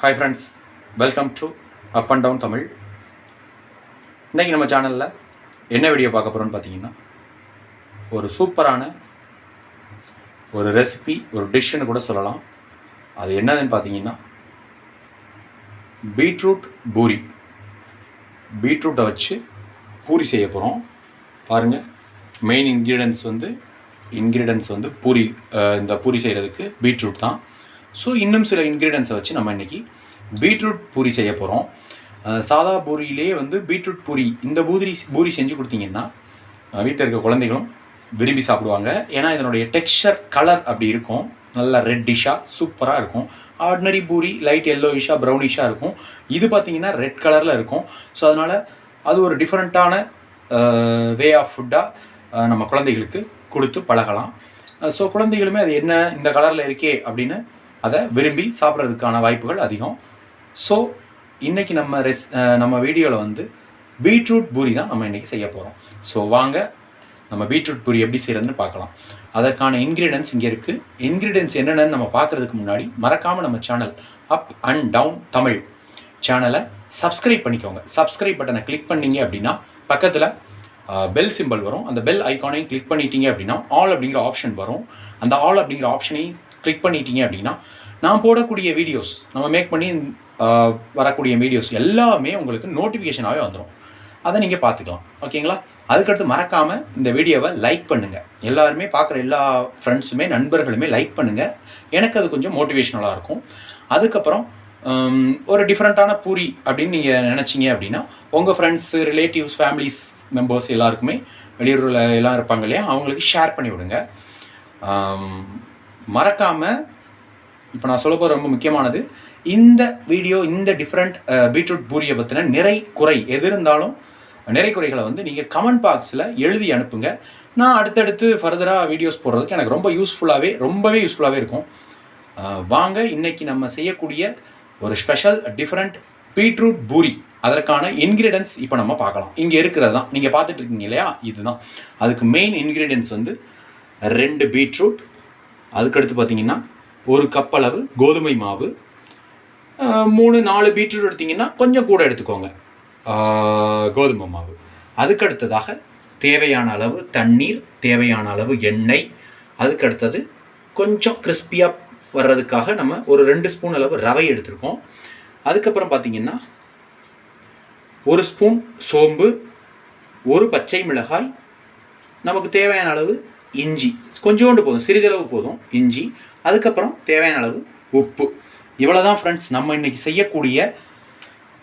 Hi friends welcome to up and down Tamil இன்றைக்கி நம்ம சேனலில் என்ன வீடியோ பார்க்க போகிறோம்னு பார்த்தீங்கன்னா ஒரு சூப்பரான ஒரு ரெசிபி ஒரு டிஷ்ஷுன்னு கூட சொல்லலாம். அது என்னதுன்னு பார்த்தீங்கன்னா பீட்ரூட் பூரி. பீட்ரூட்டை வச்சு பூரி செய்ய போகிறோம் பாருங்கள் மெயின் இன்க்ரீடியன்ஸ் வந்து இன்க்ரீடியன்ஸ் வந்து பூரி இந்த பூரி செய்கிறதுக்கு பீட்ரூட் தான். ஸோ இன்னும் சில இன்க்ரீடியன்ஸை வச்சு நம்ம இன்றைக்கி பீட்ரூட் பூரி செய்ய போகிறோம் சாதா பூரியிலே வந்து பீட்ரூட் பூரி இந்த பூரி பூரி செஞ்சு கொடுத்தீங்கன்னா வீட்டில் இருக்க குழந்தைகளும் விரும்பி சாப்பிடுவாங்க. ஏன்னா இதனுடைய டெக்ஸ்சர் கலர் அப்படி இருக்கும். நல்லா ரெட்டிஷாக சூப்பராக இருக்கும். ஆர்டினரி பூரி லைட் எல்லோயிஷாக ப்ரௌனிஷாக இருக்கும். இது பார்த்தீங்கன்னா ரெட் கலரில் இருக்கும். ஸோ அதனால் அது ஒரு டிஃப்ரெண்ட்டான வே ஆஃப் ஃபுட்டாக நம்ம குழந்தைகளுக்கு கொடுத்து பழகலாம். ஸோ குழந்தைகளுமே அது என்ன இந்த கலரில் இருக்கே அப்படின்னு அதை விரும்பி சாப்பிட்றதுக்கான வாய்ப்புகள் அதிகம். ஸோ இன்றைக்கி நம்ம ரெஸ் நம்ம வீடியோவில் வந்து பீட்ரூட் பூரி தான் நம்ம இன்றைக்கி செய்ய போகிறோம் ஸோ வாங்க நம்ம பீட்ரூட் பூரி எப்படி செய்கிறதுன்னு பார்க்கலாம். அதற்கான இன்க்ரீடியன்ஸ் இங்கே இருக்குது இன்க்ரீடியன்ஸ் என்னென்னு நம்ம பார்க்குறதுக்கு முன்னாடி மறக்காமல் நம்ம channel up and down Tamil சேனலை சப்ஸ்கிரைப் பண்ணிக்கோங்க. சப்ஸ்கிரைப் பட்டனை கிளிக் பண்ணீங்க அப்படின்னா பக்கத்தில் பெல் சிம்பிள் வரும். அந்த பெல் ஐக்கானையும் கிளிக் பண்ணிட்டீங்க அப்படின்னா ஆல் அப்படிங்கிற ஆப்ஷன் வரும். அந்த ஆல் அப்படிங்கிற ஆப்ஷனையும் கிளிக் பண்ணிட்டீங்க அப்படின்னா நான் போடக்கூடிய வீடியோஸ் நம்ம மேக் பண்ணி வரக்கூடிய வீடியோஸ் எல்லாமே உங்களுக்கு நோட்டிஃபிகேஷனாகவே வந்துடும் அதை நீங்கள் பார்த்துக்கலாம். ஓகேங்களா அதுக்கடுத்து மறக்காமல் இந்த வீடியோவை லைக் பண்ணுங்கள் எல்லாருமே பார்க்குற எல்லா ஃப்ரெண்ட்ஸுமே நண்பர்களுமே லைக் பண்ணுங்கள் எனக்கு அது கொஞ்சம் மோட்டிவேஷ்னலாக இருக்கும். அதுக்கப்புறம் ஒரு டிஃப்ரெண்ட்டான பூரி அப்படின்னு நீங்கள் நினச்சிங்க அப்படின்னா உங்கள் ஃப்ரெண்ட்ஸு ரிலேட்டிவ்ஸ் ஃபேமிலிஸ் மெம்பர்ஸ் எல்லாருக்குமே வெளியூரில் எல்லாம் இருப்பாங்க இல்லையா? அவங்களுக்கு ஷேர் பண்ணி விடுங்க. மறக்காமல் இப்போ நான் சொல்ல போகிற ரொம்ப முக்கியமானது. இந்த வீடியோ இந்த டிஃப்ரெண்ட் பீட்ரூட் பூரியை பற்றின நிறை குறை எது இருந்தாலும் நிறை குறைகளை வந்து நீங்கள் கமெண்ட் பாக்ஸில் எழுதி அனுப்புங்க. நான் அடுத்தடுத்து ஃபர்தராக வீடியோஸ் போடுறதுக்கு எனக்கு ரொம்ப யூஸ்ஃபுல்லாகவே ரொம்பவே யூஸ்ஃபுல்லாகவே இருக்கும். வாங்க இன்றைக்கி நம்ம செய்யக்கூடிய ஒரு ஸ்பெஷல் டிஃப்ரெண்ட் பீட்ரூட் பூரி. அதற்கான இன்க்ரீடியன்ஸ் இப்போ நம்ம பார்க்கலாம். இங்கே இருக்கிறது தான். நீங்கள் பார்த்துட்டு இருக்கீங்க இல்லையா? இதுதான். அதுக்கு மெயின் இன்க்ரீடியன்ஸ் வந்து ரெண்டு பீட்ரூட் அதுக்கடுத்து பார்த்தீங்கன்னா ஒரு கப் அளவு கோதுமை மாவு மூணு நாலு பீட்ரூட் எடுத்திங்கன்னா கொஞ்சம் கூட எடுத்துக்கோங்க. கோதுமை மாவு. அதுக்கடுத்ததாக தேவையான அளவு தண்ணீர் தேவையான அளவு எண்ணெய் அதுக்கடுத்தது கொஞ்சம் கிறிஸ்பியாக வர்றதுக்காக நம்ம ஒரு ரெண்டு ஸ்பூன் அளவு ரவை எடுத்திருக்கோம். அதுக்கப்புறம் பார்த்திங்கன்னா ஒரு ஸ்பூன் சோம்பு ஒரு பச்சை மிளகாய் நமக்கு தேவையான அளவு இஞ்சி கொஞ்சோண்டு போதும் சிறிதளவு போதும் இஞ்சி அதுக்கப்புறம் தேவையான அளவு உப்பு. இவ்வளோ தான் ஃப்ரெண்ட்ஸ் நம்ம இன்றைக்கி செய்யக்கூடிய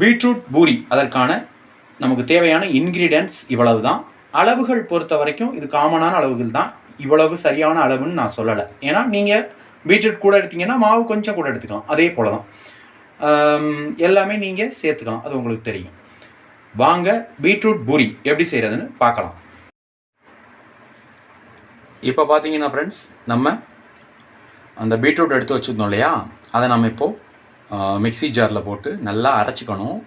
பீட்ரூட் பூரி. அதற்கான நமக்கு தேவையான இன்க்ரீடியன்ட்ஸ் இவ்வளவு தான் அளவுகள் பொறுத்த வரைக்கும் இது காமனான அளவுகள் தான் இவ்வளவு சரியான அளவுன்னு நான் சொல்லலை. ஏன்னா நீங்கள் பீட்ரூட் கூட எடுத்தீங்கன்னா மாவு கொஞ்சம் கூட எடுத்துக்கலாம். அதே போல தான் எல்லாமே நீங்கள் சேர்த்துக்கலாம். அது உங்களுக்கு தெரியும். வாங்க பீட்ரூட் பூரி எப்படி செய்கிறதுன்னு பார்க்கலாம். இப்போ பார்த்தீங்கன்னா ஃப்ரெண்ட்ஸ் நம்ம அந்த பீட்ரூட் எடுத்து வச்சுருந்தோம் இல்லையா? அதை நம்ம இப்போது மிக்ஸி ஜாரில் போட்டு நல்லா அரைச்சிக்கணும்.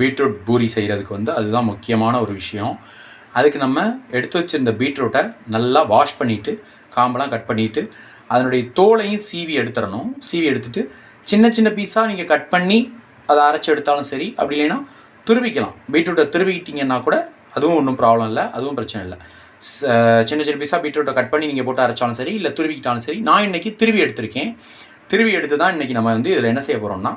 பீட்ரூட் பூரி செய்கிறதுக்கு வந்து அதுதான் முக்கியமான ஒரு விஷயம். அதுக்கு நம்ம எடுத்து வச்சிருந்த பீட்ரூட்டை நல்லா வாஷ் பண்ணிவிட்டு காம்பெல்லாம் கட் பண்ணிவிட்டு அதனுடைய தோலையும் சீவி எடுத்துடணும். சீவி எடுத்துட்டு சின்ன சின்ன பீஸாக நீங்கள் கட் பண்ணி அதை அரைச்சி எடுத்தாலும் சரி அப்படி இல்லைன்னா துருவிக்கலாம். பீட்ரூட்டை துருவிக்கிட்டிங்கன்னா கூட அதுவும் ஒன்றும் ப்ராப்ளம் இல்லை அதுவும் பிரச்சனை இல்லை. சின்ன சின்ன பீஸாக பீட்ரூட்டை கட் பண்ணி நீங்கள் போட்டு அரைச்சாலும் சரி இல்லை துருவிக்கிட்டாலும் சரி நான் இன்னைக்கு திருவி எடுத்திருக்கேன். திருவி எடுத்து தான் இன்றைக்கி நம்ம வந்து இதில் என்ன செய்ய போகிறோம்னா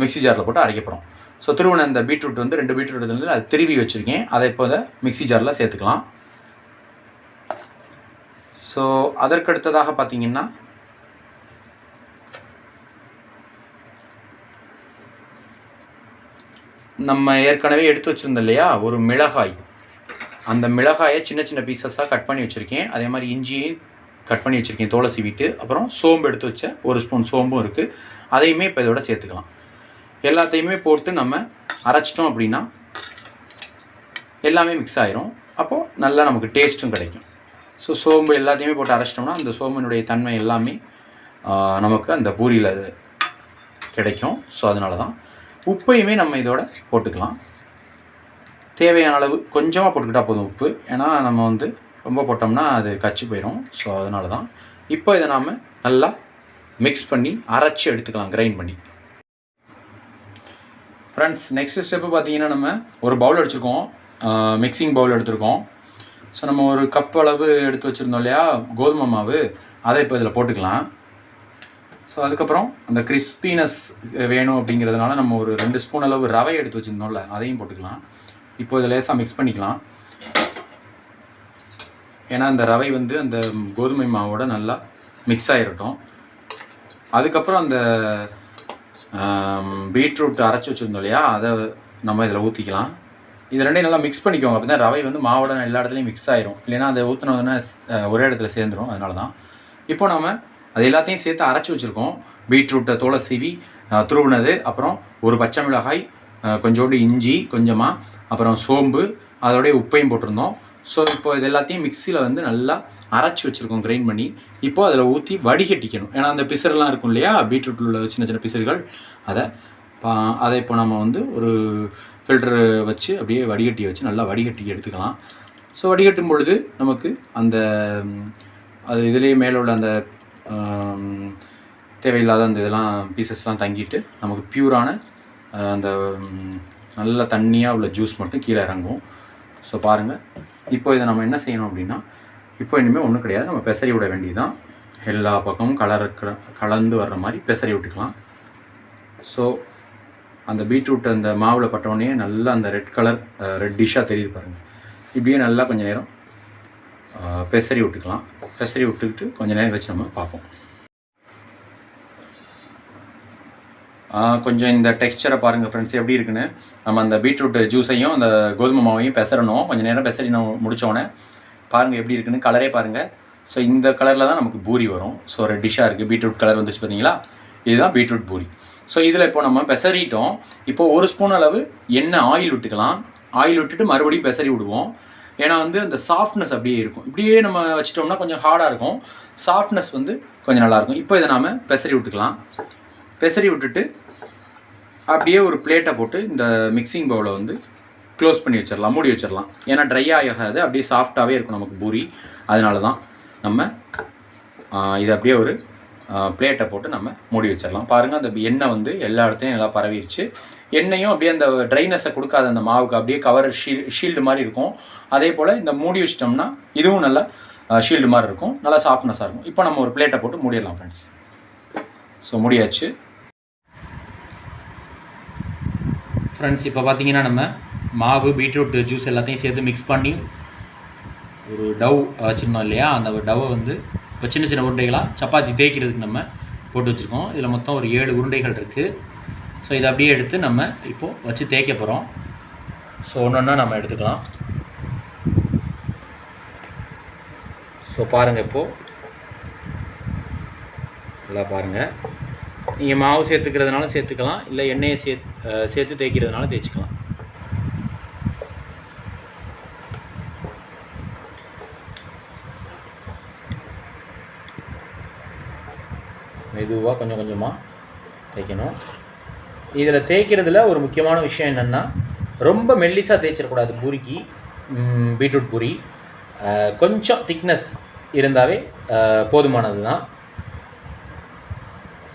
மிக்ஸி ஜாரில் போட்டு அரைக்க போகிறோம் ஸோ திருவண்ண இந்த பீட்ரூட் வந்து ரெண்டு பீட்ரூட் வந்து அது திருவி வச்சுருக்கேன். அதை இப்போ அதை மிக்ஸி ஜாரில் சேர்த்துக்கலாம். ஸோ அதற்கடுத்ததாக பார்த்தீங்கன்னா நம்ம ஏற்கனவே எடுத்து வச்சுருந்தோம் இல்லையா ஒரு மிளகாய். அந்த மிளகாயை சின்ன சின்ன பீசஸாக கட் பண்ணி வச்சுருக்கேன். அதே மாதிரி இஞ்சியும் கட் பண்ணி வச்சுருக்கேன். தோலை சீவிட்டு அப்புறம் சோம்பு எடுத்து வச்ச ஒரு ஸ்பூன் சோம்பும் இருக்குது அதையுமே இப்போ இதோட சேர்த்துக்கலாம். எல்லாத்தையுமே போட்டு நம்ம அரைச்சிட்டோம் அப்படின்னா எல்லாமே மிக்ஸ் ஆயிரும். அப்போது நல்லா நமக்கு டேஸ்ட்டும் கிடைக்கும். ஸோ சோம்பு எல்லாத்தையுமே போட்டு அரைச்சிட்டோம்னா அந்த சோம்பினுடைய தன்மை எல்லாமே நமக்கு அந்த பூரியில் கிடைக்கும். ஸோ அதனால தான் உப்பையுமே நம்ம இதோட போட்டுக்கலாம். தேவையான அளவு கொஞ்சமாக போட்டுக்கிட்டால் போதும் உப்பு. ஏன்னா நம்ம வந்து ரொம்ப போட்டோம்னா அது கச்சி போயிடும் ஸோ அதனால தான் இப்போ இதை நாம் நல்லா மிக்ஸ் பண்ணி அரைச்சி எடுத்துக்கலாம் கிரைண்ட் பண்ணி. ஃப்ரெண்ட்ஸ் நெக்ஸ்ட் ஸ்டெப்பு பார்த்தீங்கன்னா நம்ம ஒரு பவுல் அடிச்சிருக்கோம் மிக்சிங் பவுல் எடுத்திருக்கோம். ஸோ நம்ம ஒரு கப் அளவு எடுத்து வச்சுருந்தோம் இல்லையா? கோதுமை மாவு. அதை இப்போ இதில் போட்டுக்கலாம். ஸோ அதுக்கப்புறம் அந்த கிறிஸ்பினஸ் வேணும் அப்படிங்கிறதுனால நம்ம ஒரு ரெண்டு ஸ்பூன் அளவு ரவை எடுத்து வச்சுருந்தோம்ல அதையும் போட்டுக்கலாம். இப்போ இதை லேசாக மிக்ஸ் பண்ணிக்கலாம். ஏன்னா அந்த ரவை வந்து அந்த கோதுமை மாவோட நல்லா மிக்ஸ் ஆகிரட்டும் அதுக்கப்புறம் அந்த பீட்ரூட் அரைச்சி வச்சுருந்தோம் இல்லையா? அதை நம்ம இதில் ஊற்றிக்கலாம் இது ரெண்டையும் நல்லா மிக்ஸ் பண்ணிக்கோங்க. அப்போ தான் ரவை வந்து மாவோட எல்லா இடத்துலையும் மிக்ஸ் ஆயிரும். இல்லைன்னா அதை ஊற்றினோன்னா ஒரே இடத்துல சேர்ந்துரும். அதனால தான் இப்போ நம்ம அது எல்லாத்தையும் சேர்த்து அரைச்சி வச்சுருக்கோம். பீட்ரூட்டை தோலை சீவி துருவினது. அப்புறம் ஒரு பச்சை மிளகாய் கொஞ்சோண்டு இஞ்சி கொஞ்சமாக அப்புறம் சோம்பு அதோடைய உப்பையும் போட்டிருந்தோம். ஸோ இப்போ இது எல்லாத்தையும் மிக்சியில் வந்து நல்லா அரைச்சி வச்சுருக்கோம் கிரைண்ட் பண்ணி. இப்போது அதில் ஊற்றி வடிகட்டிக்கணும். ஏன்னா அந்த பிசர்லாம் இருக்கும் இல்லையா? பீட்ரூட்டில் உள்ள சின்ன சின்ன பிசர்கள் அதை பா- அதை இப்போ நம்ம வந்து ஒரு ஃபில்டர் வச்சு அப்படியே வடிகட்டி வச்சு நல்லா வடிகட்டி எடுத்துக்கலாம். ஸோ வடிகட்டும் பொழுது நமக்கு அந்த அது இதுலேயே மேலே உள்ள அந்த தேவையில்லாத அந்த இதெல்லாம் பீசஸ்லாம் தங்கிட்டு நமக்கு பியூரான அந்த நல்ல தண்ணியாக உள்ள ஜூஸ் மட்டும் கீழே இறங்கும். ஸோ பாருங்கள் இப்போ இதை நம்ம என்ன செய்யணும் அப்படின்னா இப்போ இனிமேல் ஒன்றும் கிடையாது. நம்ம பெசரி விட வேண்டியதுதான். எல்லா பக்கமும் கலர் கலந்து வர்ற மாதிரி பெசரி விட்டுக்கலாம். ஸோ அந்த பீட்ரூட் அந்த மாவில் பட்டோடனே நல்லா அந்த ரெட் கலர் ரெட் டிஷ்ஷாக தெரியுது பாருங்கள் இப்படியே நல்லா கொஞ்சம் நேரம் பெசரி விட்டுக்கலாம். பெசரி விட்டுக்கிட்டு கொஞ்சம் நேரம் வச்சு நம்ம பார்ப்போம். கொஞ்சம் இந்த டெக்ஸ்சரை பாருங்கள் ஃப்ரெண்ட்ஸ் எப்படி இருக்குன்னு. நம்ம அந்த பீட்ரூட் ஜூஸையும் அந்த கோதுமை மாவையும் பெசரணும். கொஞ்சம் நேரம் பெசரி நம்ம முடித்தோடனே பாருங்கள் எப்படி இருக்குன்னு. கலரே பாருங்கள் ஸோ இந்த கலரில் தான் நமக்கு பூரி வரும். ஸோ ரெட்டிஷாக இருக்குது பீட்ரூட் கலர் வந்துச்சு பார்த்தீங்களா? இதுதான் பீட்ரூட் பூரி. ஸோ இதில் இப்போ நம்ம பெசரிட்டோம் இப்போது ஒரு ஸ்பூன் அளவு எண்ணெய் ஆயில் விட்டுக்கலாம். ஆயில் விட்டுட்டு மறுபடியும் பெசரி விடுவோம். ஏன்னா வந்து அந்த சாஃப்ட்னஸ் அப்படியே இருக்கும். இப்படியே நம்ம வச்சிட்டோம்னா கொஞ்சம் ஹார்டாக இருக்கும். சாஃப்ட்னஸ் வந்து கொஞ்சம் நல்லாயிருக்கும் இப்போ இதை நாம் பெசரி விட்டுக்கலாம். பெசரி விட்டுட்டு அப்படியே ஒரு பிளேட்டை போட்டு இந்த மிக்சிங் பவுலை வந்து க்ளோஸ் பண்ணி வச்சிடலாம் மூடி வச்சிடலாம் ஏன்னா ட்ரை ஆகாது அப்படியே சாஃப்டாகவே இருக்கும் நமக்கு பூரி. அதனால தான் நம்ம இது இதை அப்படியே ஒரு பிளேட்டை போட்டு நம்ம மூடி வச்சிடலாம் பாருங்கள் அந்த எண்ணெய் வந்து எல்லா இடத்துலையும் நல்லா பரவிடுச்சு எண்ணெயும் அப்படியே அந்த ட்ரைனஸை கொடுக்காத அந்த மாவுக்கு அப்படியே கவர் ஷீல் ஷீல்டு மாதிரி இருக்கும். அதே போல் இந்த மூடி வச்சிட்டோம்னா இதுவும் நல்லா ஷீல்டு மாதிரி இருக்கும். நல்லா சாஃப்ட்னஸாக இருக்கும். இப்போ நம்ம ஒரு பிளேட்டை போட்டு மூடிடலாம் ஃப்ரெண்ட்ஸ் ஸோ முடியாச்சு. ஃப்ரெண்ட்ஸ் இப்போ பார்த்தீங்கன்னா நம்ம மாவு பீட்ரூட் ஜூஸ் எல்லாத்தையும் சேர்த்து மிக்ஸ் பண்ணி ஒரு டவ் வச்சுருந்தோம் இல்லையா? அந்த டவ்வை வந்து இப்போ சின்ன சின்ன உருண்டைகளாக சப்பாத்தி தேய்க்கிறதுக்கு நம்ம போட்டு வச்சுருக்கோம். இதில் மொத்தம் ஒரு ஏழு உருண்டைகள் இருக்குது ஸோ இதை அப்படியே எடுத்து நம்ம இப்போது வச்சு தேய்க்க போகிறோம் ஸோ ஒன்று ஒன்றா நம்ம எடுத்துக்கலாம். ஸோ பாருங்கள் இப்போது நல்லா பாருங்கள் நீங்கள் மாவு சேர்த்துக்கிறதுனால சேர்த்துக்கலாம் இல்லை எண்ணெயை சேத் சேர்த்து தேய்க்கிறதுனால தேய்ச்சிக்கலாம். மெதுவாக கொஞ்சம் கொஞ்சமாக தேய்க்கணும். இதில் தேய்க்கிறதுல ஒரு முக்கியமான விஷயம் என்னென்னா ரொம்ப மெல்லிசாக தேய்ச்சிடக்கூடாது பூரிக்கு. பீட்ரூட் பூரி. கொஞ்சம் திக்னஸ் இருந்தாவே போதுமானது தான்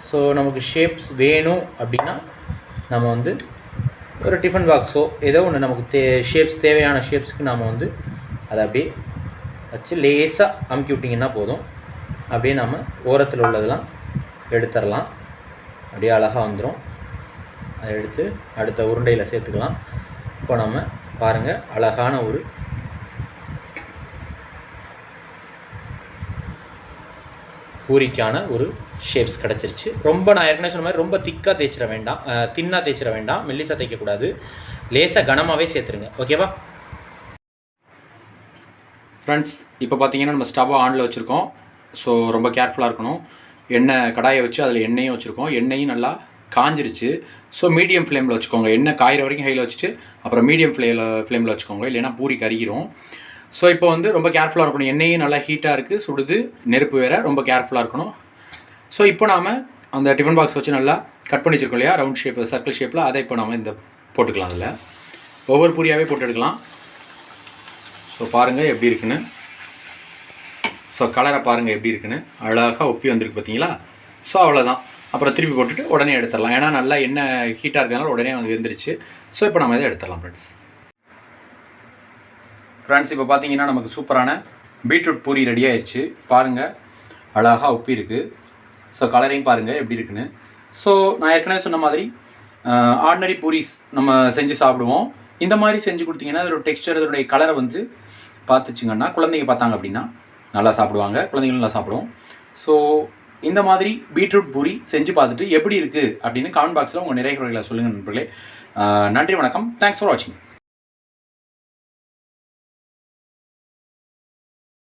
ஸோ நமக்கு ஷேப்ஸ் வேணும் அப்படின்னா நம்ம வந்து ஒரு டிஃபன் பாக்ஸோ ஏதோ ஒன்று நமக்கு தே ஷேப்ஸ் தேவையான ஷேப்ஸ்க்கு நாம் வந்து அதை அப்படியே வச்சு லேசாக அமுக்கி விட்டிங்கன்னா போதும். அப்படியே நம்ம ஓரத்தில் உள்ளதெல்லாம் எடுத்துடலாம். அப்படியே அழகாக வந்துடும் அதை எடுத்து அடுத்த உருண்டையில் சேர்த்துக்கலாம். இப்போ நம்ம பாருங்கள் அழகான ஒரு பூரிக்கான ஒரு ஷேப்ஸ் கிடச்சிருச்சு. ரொம்ப நான் ஏற்கனவே சொன்ன மாதிரி ரொம்ப திக்காக தேய்ச்சிட வேண்டாம். தின்னாக தேய்ச்சிட வேண்டாம். மெல்லிசாக தேய்க்கக்கூடாது. லேசாக கனமாகவே சேர்த்துருங்க. ஓகேவா ஃப்ரெண்ட்ஸ் இப்போ பார்த்தீங்கன்னா நம்ம ஸ்டவ் ஆனில் வச்சுருக்கோம். ஸோ ரொம்ப கேர்ஃபுல்லாக இருக்கணும். எண்ணெய் கடாயை வச்சு அதில் எண்ணெயும் வச்சுருக்கோம். எண்ணெயும் நல்லா காஞ்சிருச்சு. ஸோ மீடியம் ஃப்ளேமில் வச்சுக்கோங்க. எண்ணெய் காயிற வரைக்கும் ஹையில் வச்சுட்டு அப்புறம் மீடியம் ஃப்ளேமில் ஃப்ளேமில் வச்சுக்கோங்க. இல்லைன்னா பூரி கறிகிறோம் ஸோ இப்போ வந்து ரொம்ப கேர்ஃபுல்லாக இருக்கணும். எண்ணெயும் நல்லா ஹீட்டாக இருக்குது சுடுது நெருப்பு வேறு ரொம்ப கேர்ஃபுல்லாக இருக்கணும். ஸோ இப்போ நாம் அந்த டிஃபன் பாக்ஸ் வச்சு நல்லா கட் பண்ணி வச்சுருக்கோம் இல்லையா? ரவுண்ட் ஷேப் சர்க்கிள் ஷேப்பில் அதை இப்போ நாம் இந்த போட்டுக்கலாம் அதில். ஒவ்வொரு பூரியாகவே போட்டு எடுக்கலாம். ஸோ பாருங்கள் எப்படி இருக்குன்னு. ஸோ கலரை பாருங்கள் எப்படி இருக்குன்னு. அழகாக ஒப்பி வந்திருக்கு பார்த்தீங்களா ஸோ அவ்வளோதான் அப்புறம் திருப்பி போட்டுட்டு உடனே எடுத்துடலாம். ஏன்னா நல்லா எண்ணெய் ஹீட்டாக இருக்கிறதுனால உடனே வந்து வெந்துருச்சு. ஸோ இப்போ நம்ம இதை எடுத்துடலாம் ஃப்ரெண்ட்ஸ் ஃப்ரெண்ட்ஸ் இப்போ பார்த்தீங்கன்னா நமக்கு சூப்பரான பீட்ரூட் பூரி ரெடி ஆயிடுச்சு பாருங்கள் அழகாக உப்பி இருக்குது ஸோ கலரையும் பாருங்கள் எப்படி இருக்குன்னு. ஸோ நான் ஏற்கனவே சொன்ன மாதிரி ஆர்டினரி பூரிஸ் நம்ம செஞ்சு சாப்பிடுவோம். இந்த மாதிரி செஞ்சு கொடுத்தீங்கன்னா அதோட டெக்ஸ்டர் அதோடைய கலரை வந்து பார்த்துச்சிங்கன்னா குழந்தைங்க பார்த்தாங்க அப்படின்னா நல்லா சாப்பிடுவாங்க. குழந்தைங்களும் நல்லா சாப்பிடுவோம் ஸோ இந்த மாதிரி பீட்ரூட் பூரி செஞ்சு பார்த்துட்டு எப்படி இருக்குது அப்படின்னு கமெண்ட் பாக்ஸில் உங்கள் நிறைய சொல்லுங்கள் நண்பர்களே. நன்றி வணக்கம். தேங்க்ஸ் ஃபார் வாட்சிங்